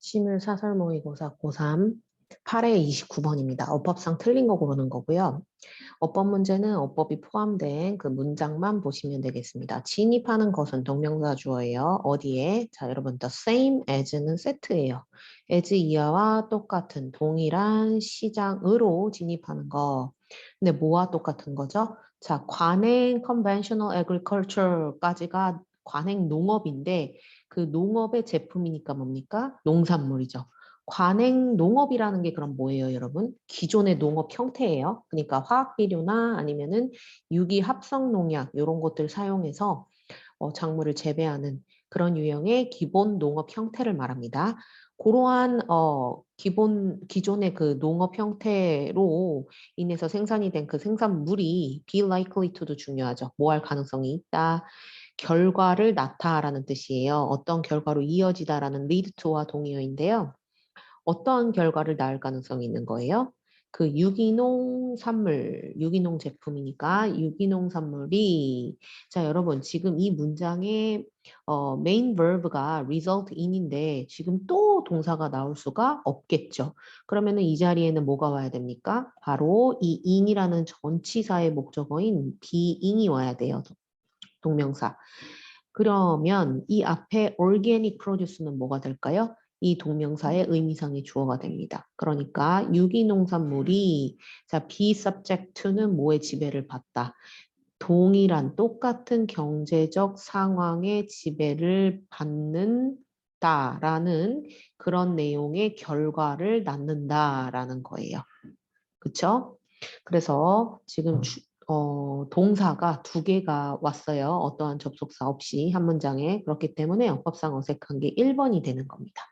시물 사설 모의고사 고3 8회 29번입니다. 어법상 틀린 거 고르는 거고요. 어법 문제는 어법이 포함된 그 문장만 보시면 되겠습니다. 진입하는 것은 동명사 주어예요. 어디에? 자, 여러분, the same as는 세트예요. as 이하와 똑같은 동일한 시장으로 진입하는 거. 근데 뭐와 똑같은 거죠? 자, 관행 conventional agriculture까지가 관행 농업인데 그 농업의 제품이니까 뭡니까? 농산물이죠. 관행 농업이라는 게 그럼 뭐예요, 여러분? 기존의 농업 형태예요. 그러니까 화학 비료나 아니면은 유기 합성 농약 이런 것들 사용해서 어, 작물을 재배하는 그런 유형의 기본 농업 형태를 말합니다. 그러한 어, 기본 기존의 그 농업 형태로 인해서 생산이 된 그 생산물이 be likely to도 중요하죠. 뭐 할 가능성이 있다. 결과를 낳다라는 뜻이에요. 어떤 결과로 이어지다라는 lead to와 동의어인데요. 어떤 결과를 낳을 가능성이 있는 거예요? 그 유기농 산물, 유기농 제품이니까 유기농 산물이 자 여러분 지금 이 문장의 어, main verb가 result in인데 지금 또 동사가 나올 수가 없겠죠. 그러면은 이 자리에는 뭐가 와야 됩니까? 바로 이 in이라는 전치사의 목적어인 being이 와야 돼요. 동명사. 그러면 이 앞에 organic produce는 뭐가 될까요? 이 동명사의 의미상의 주어가 됩니다. 그러니까 유기농산물이 자 be subject to는 뭐의 지배를 받다. 동일한 똑같은 경제적 상황의 지배를 받는다라는 그런 내용의 결과를 낳는다라는 거예요. 그쵸? 그래서 지금 주, 어, 동사가 두 개가 왔어요. 어떠한 접속사 없이 한 문장에. 그렇기 때문에 어법상 어색한 게 1번이 되는 겁니다.